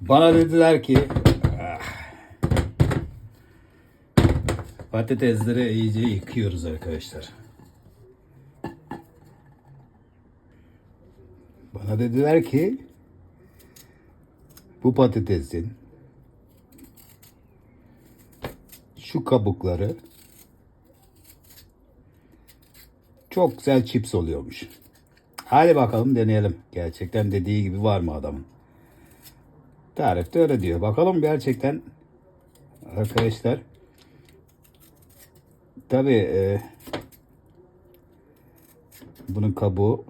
Bana dediler ki "Ah, patatesleri iyice yıkıyoruz arkadaşlar. Bana dediler ki bu patatesin şu kabukları çok güzel chips oluyormuş. Hadi bakalım deneyelim. Gerçekten dediği gibi var mı adamın? Tarifte öyle diyor. Bakalım gerçekten arkadaşlar. Tabii e, bunun kabuğu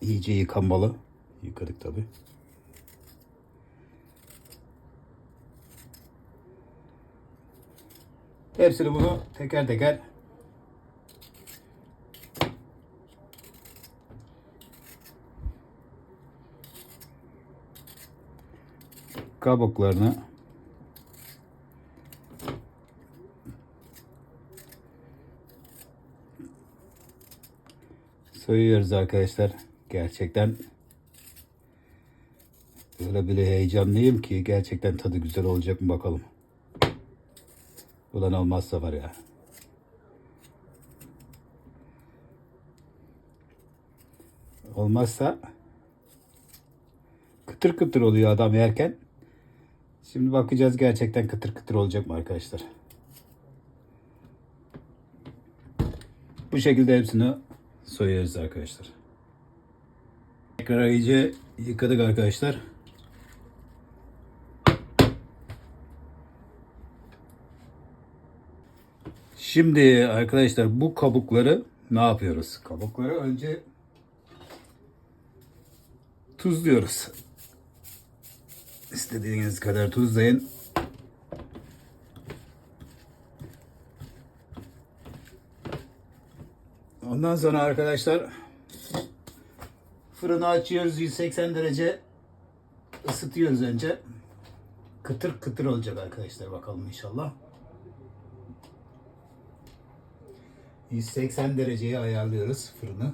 iyice yıkanmalı. Yıkadık tabii. Hepsini bunu teker teker kabuklarını soyuyoruz arkadaşlar. Gerçekten öyle bile heyecanlıyım ki gerçekten tadı güzel olacak mı bakalım. Ulan olmazsa var ya. Olmazsa kıtır kıtır oluyor adam yerken. Şimdi bakacağız gerçekten kıtır kıtır olacak mı arkadaşlar. Bu şekilde hepsini soyuyoruz arkadaşlar. Tekrar iyice yıkadık arkadaşlar. Şimdi arkadaşlar bu kabukları ne yapıyoruz? Kabukları önce tuzluyoruz. İstediğiniz kadar tuzlayın. Ondan sonra arkadaşlar fırını açıyoruz 180 derece ısıtıyoruz önce. Kıtır kıtır olacak arkadaşlar bakalım inşallah. 180 dereceye ayarlıyoruz fırını.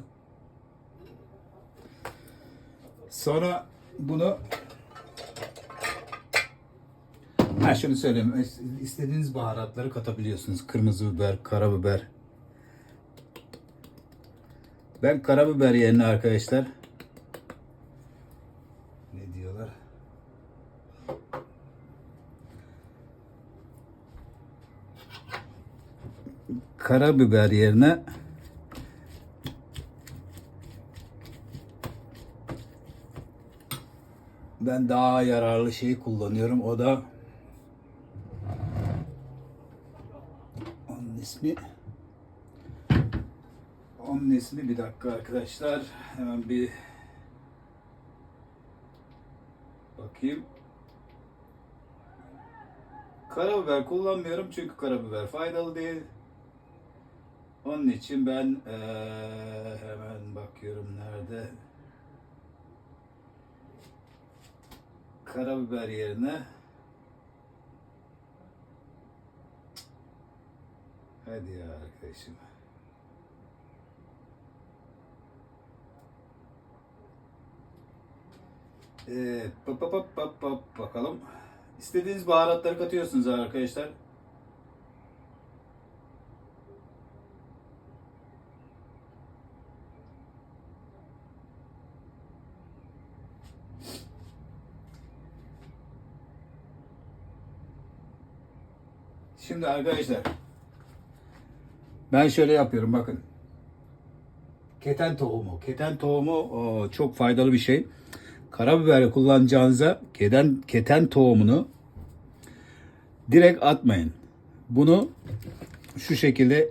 Sonra bunu Ha şunu söyleyeyim. İstediğiniz baharatları katabiliyorsunuz. Kırmızı biber, karabiber. Ben karabiber yerine arkadaşlar ne diyorlar? Karabiber yerine ben daha yararlı şeyi kullanıyorum. O da onun ismi onun ismi bir dakika arkadaşlar. Hemen bir bakayım. Karabiber kullanmıyorum çünkü karabiber faydalı değil. Onun için ben eee, hemen bakıyorum nerede. Karabiber yerine Hadi ya arkadaşım. Pap pap pap pap bakalım. İstediğiniz baharatları katıyorsunuz arkadaşlar. Şimdi arkadaşlar ben şöyle yapıyorum bakın. Keten tohumu. Keten tohumu çok faydalı bir şey. Karabiber kullanacağınıza keten, keten tohumunu direkt atmayın. Bunu şu şekilde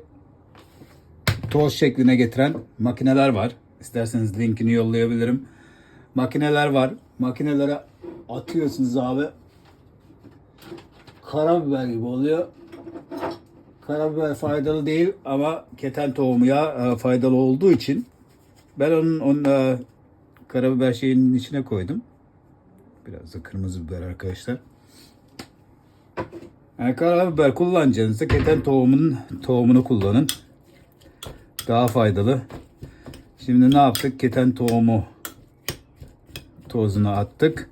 toz şekline getiren makineler var. İsterseniz linkini yollayabilirim. Makineler var. Makinelere atıyorsunuz abi. Karabiber gibi oluyor. Karabiber faydalı değil ama keten tohumu ya e, faydalı olduğu için ben onun, onun e, karabiber şeyinin içine koydum. Biraz da kırmızı biber arkadaşlar. Yani karabiber kullanacağınızda keten tohumunun tohumunu kullanın. Daha faydalı. Şimdi ne yaptık? Keten tohumu tozunu attık.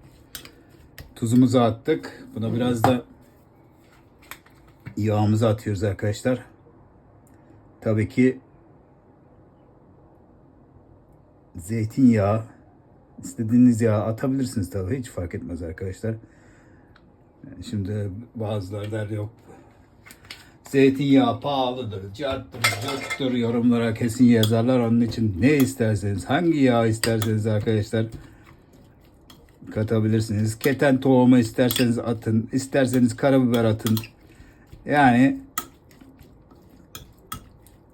Tuzumuzu attık. Buna biraz da yağımızı atıyoruz arkadaşlar. Tabii ki zeytinyağı istediğiniz yağı atabilirsiniz tabii hiç fark etmez arkadaşlar. Yani şimdi bazıları der yok zeytinyağı pahalıdır, carttır, curttur yorumlara kesin yazarlar. Onun için ne isterseniz, hangi yağ isterseniz arkadaşlar katabilirsiniz. Keten tohumu isterseniz atın, isterseniz karabiber atın. Yani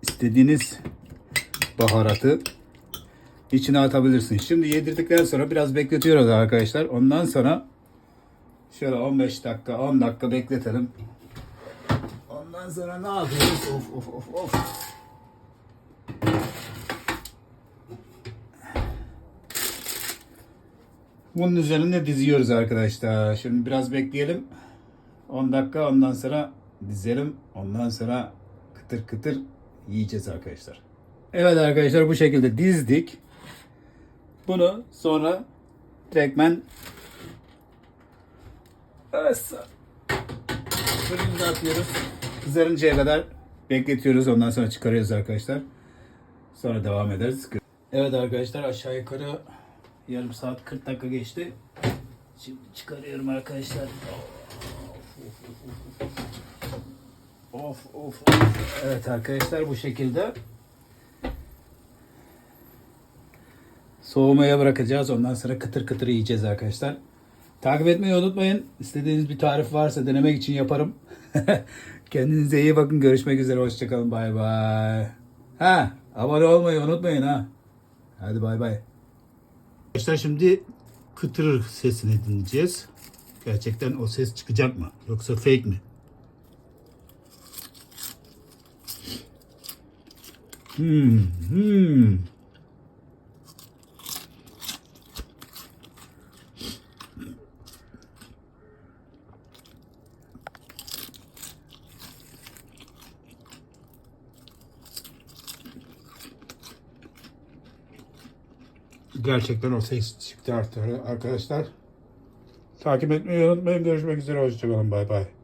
istediğiniz baharatı içine atabilirsiniz. Şimdi yedirdikten sonra biraz bekletiyoruz arkadaşlar. Ondan sonra şöyle 15 dakika 10 dakika bekletelim. Ondan sonra ne yapıyoruz? Of of of of. Bunun üzerine diziyoruz arkadaşlar. Şimdi biraz bekleyelim. 10 dakika ondan sonra dizelim. Ondan sonra kıtır kıtır yiyeceğiz arkadaşlar. Evet arkadaşlar bu şekilde dizdik. Bunu sonra direktmen fırında atıyoruz. Kızarıncaya kadar bekletiyoruz. Ondan sonra çıkarıyoruz arkadaşlar. Sonra devam ederiz. Evet arkadaşlar aşağı yukarı yarım saat 40 dakika geçti. Şimdi çıkarıyorum arkadaşlar. Of of of. Evet arkadaşlar bu şekilde soğumaya bırakacağız. Ondan sonra kıtır kıtır yiyeceğiz arkadaşlar. Takip etmeyi unutmayın. İstediğiniz bir tarif varsa denemek için yaparım. Kendinize iyi bakın. Görüşmek üzere. Hoşçakalın. Bay bay. Ha, abone olmayı unutmayın ha. Hadi bay bay. Arkadaşlar şimdi kıtır sesini dinleyeceğiz. Gerçekten o ses çıkacak mı? Yoksa fake mi? Hmm. Gerçekten o ses çıktı artık arkadaşlar. Takip etmeyi unutmayın. Görüşmek üzere. Hoşçakalın. Bay bay.